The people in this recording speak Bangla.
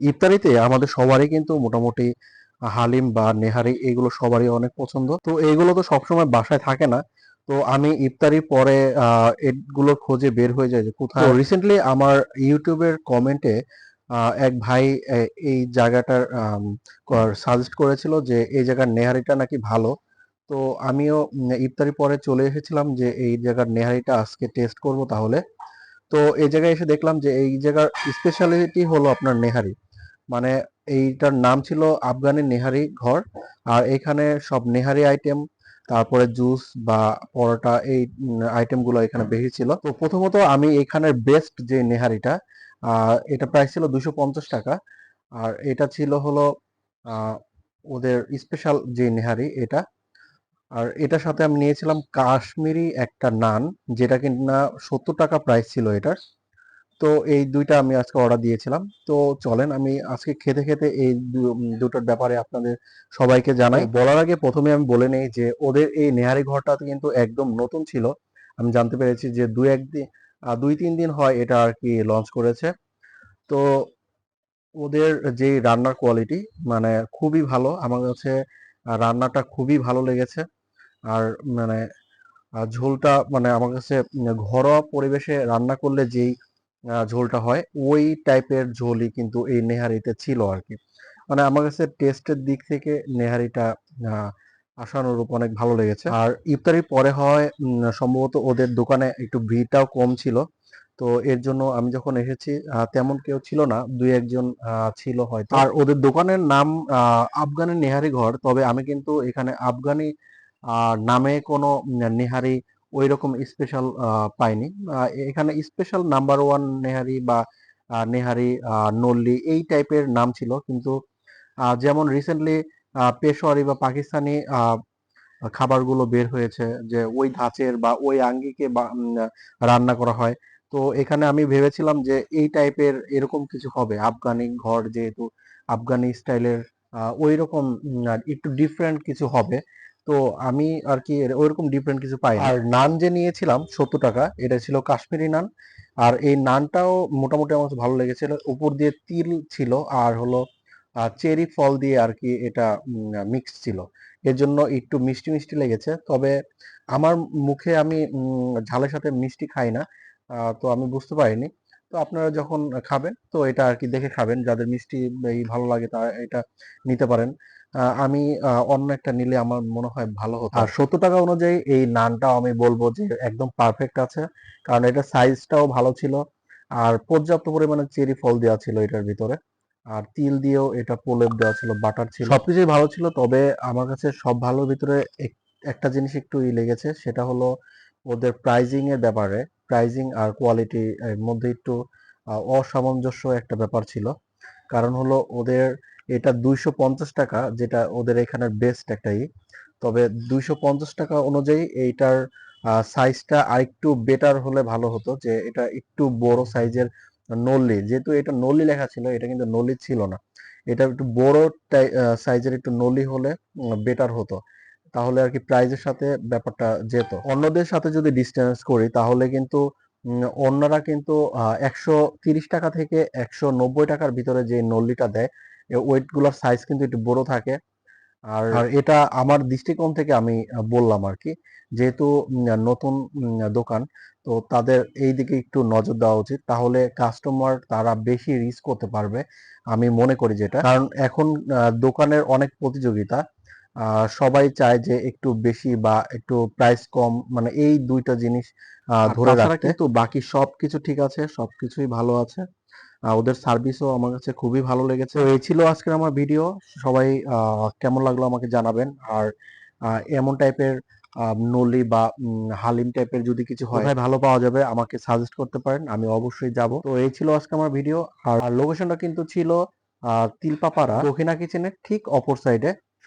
ইফতারিতে আমাদের সবারই কিন্তু মোটামুটি হালিম বা নেহারি এগুলো সবারই অনেক পছন্দ। তো এগুলো তো সবসময় বাসায় থাকে না। তো আমি ইফতারির পরে এগুলোর খোঁজে বের হয়ে যায় যে কোথায়। রিসেন্টলি আমার ইউটিউবের কমেন্টে এক ভাই এই জায়গাটার সাজেস্ট করেছিল যে এই জায়গার নেহারিটা নাকি ভালো। তো আমিও ইফতারি পরে চলে এসেছিলাম যে এই জায়গার নেহারিটা আজকে টেস্ট করব তাহলে। তো এই জায়গায় এসে দেখলাম যে এই জায়গার স্পেশালিটি হলো আপনার নেহারি। মানে এইটার নাম ছিল আফগানি নেহারি ঘর। আর এখানে সব নেহারি আইটেম তারপরে জুস বা পরোটা এই আইটেমগুলো এখানে বেশি ছিল। তো প্রথমত আমি এখানের বেস্ট যে নেহারিটা এটা প্রাইস ছিল দুশো পঞ্চাশ টাকা। আর এটা ছিল হলো ওদের স্পেশাল যে নেহারি এটা। আর এটার সাথে আমি নিয়েছিলাম কাশ্মীরি একটা নান, যেটা কিনা সত্তর টাকা প্রাইস ছিল এটার। তো এই দুইটা আমি আজকে অর্ডার দিয়েছিলাম। তো চলেন আমি আজকে খেতে খেতে এই দু- দুটোর ব্যাপারে আপনাদের সবাইকে জানাই। বলার আগে প্রথমে আমি বলে নেই যে ওদের এই নেহারি ঘরটা কিন্তু একদম নতুন ছিল। আমি জানতে পেরেছি যে দুই একদিন দুই তিন দিন হয় এটা আর কি লঞ্চ করেছে। তো ওদের যে রান্নার কোয়ালিটি মানে খুবই ভালো, আমার কাছে রান্নাটা খুবই ভালো লেগেছে। আর মানে ঝোলটা মানে আমার কাছে ঘরোয়া পরিবেশে রান্না করলে যেই ঝোলটা হয়। ওই টাইপের ঝোলই কিন্তু এই নেহারিতে ছিল আর কি মানে আমার কাছে টেস্টের দিক থেকে নেহারিটা আশানুরূপ অনেক ভালো লেগেছে। আর ইফতারির পরে হয় সম্ভবত ওদের দোকানে একটু ভিড়টাও কম ছিল। তো এর জন্য আমি যখন এসেছি তেমন কেউ ছিল না। দুই একজন ছিল হয়তো। আর ওদের দোকানের নাম আফগানি নেহারি ঘর। তবে আমি কিন্তু এখানে আফগানি নামে কোনো নেহারি ওই রকম স্পেশাল পাইনি। এখানে স্পেশাল নাম্বার ওয়ান নেহারি বা নেহারি নল্লি এই টাইপের নাম ছিল। কিন্তু যেমন রিসেন্টলি পেশোয়ারি বা পাকিস্তানি খাবারগুলো বের হয়েছে যে ওই ধাঁচের বা ওই আঙ্গিকে রান্না করা হয়। তো এখানে আমি ভেবেছিলাম যে এই টাইপের এরকম কিছু হবে। আফগানি ঘর যেহেতু আফগানি স্টাইলের ওই রকম একটু ডিফারেন্ট কিছু হবে। তো আমি আর কি ওইরকম ডিফারেন্ট কিছু পাই আর নান যে নিয়েছিলাম, সত্তর টাকা, এটা ছিল কাশ্মীরি নান। আর এই নানটাও মোটামুটি আমার ভালো লেগেছিল। উপর দিয়ে তিল ছিল, আর হলো চেরি ফল দিয়ে আর কি এটা মিক্স ছিল। এর জন্য একটু মিষ্টি মিষ্টি লেগেছে। তবে আমার মুখে আমি ঝালের সাথে মিষ্টি খাই না। তো আমি বুঝতে পারিনি। তো আপনারা যখন খাবেন, তো এটা আর কি দেখে খাবেন। যাদের মিষ্টি ভালো লাগে, তারা এটা নিতে পারেন। আমি অন্য একটা নিলে আমার মনে হয় ভালো হতো। আর সত্তর টাকা অনুযায়ী এই নানটাও আমি বলব যে একদম পারফেক্ট আছে। কারণ এটা সাইজটাও ভালো ছিল। আর পর্যাপ্ত পরিমাণে চেরি ফল দেওয়া ছিল এটার ভিতরে। আর তিল দিয়েও এটা প্রলেপ দেওয়া ছিল, বাটার ছিল। সবকিছুই ভালো ছিল, তবে আমার কাছে সব ভালোর ভিতরে এক- একটা জিনিস একটু ই লেগেছে, সেটা হলো ওদের প্রাইজিং এর ব্যাপারে। প্রাইজিং আর কোয়ালিটি মধ্যে একটু অসামঞ্জস্য একটা ব্যাপার ছিল। কারণ হলো ওদের এটা দুইশো পঞ্চাশ টাকা যেটা ওদের এখানের বেস্ট একটা ই। তবে দুইশো পঞ্চাশ টাকা অনুযায়ী এইটার সাইজটা আরেকটু বেটার হলে ভালো হতো যে এটা একটু বড় সাইজের নল্লি। যেহেতু এটা নল্লি লেখা ছিল, এটা কিন্তু নল্লি ছিল না। এটা একটু বড় সাইজের একটু নলি হলে বেটার হতো। তাহলে আর কি প্রাইজের সাথে ব্যাপারটা যেত। অন্যদের সাথে যদি ডিস্টেন্স করি তাহলে কিন্তু অন্যরা কিন্তু একশো তিরিশ টাকা থেকে একশো নব্বই টাকার ভিতরে যে নল্লিটা দেয় ওয়েটগুলার সাইজ কিন্তু একটু বড় থাকে। আর আর এটা আমার দৃষ্টিকোণ থেকে আমি বললাম আর কি। যেহেতু নতুন দোকান তো তাদের এই দিকে একটু নজর দেওয়া উচিত। তাহলে কাস্টমার তারা বেশি রিস্ক করতে পারবে আমি মনে করি যেটা। কারণ এখন দোকানের অনেক প্রতিযোগিতা সবাই চায় যে একটু বেশি বা একটু প্রাইস কম মানে এই দুইটা জিনিস ধরে রাখতে। কিন্তু বাকি সবকিছু ঠিক আছে সবকিছুই ভালো আছে। ওদের সার্ভিসও আমার কাছে খুবই ভালো লেগেছে। এই ছিল আজকের আমার ভিডিও সবাই কেমন লাগল আমাকে জানাবেন। আর এমন টাইপের নলি বা হালিম টাইপের যদি কিছু হয় ভালো পাওয়া যাবে আমাকে সাজেস্ট করতে পারেন আমি অবশ্যই যাব। তো এই ছিল আজকে আমার ভিডিও আর লোকেশনটা কিন্তু ছিল আহ, তিলপাপাড়া। দক্ষিণা কিচেনের ঠিক অপর সাইডে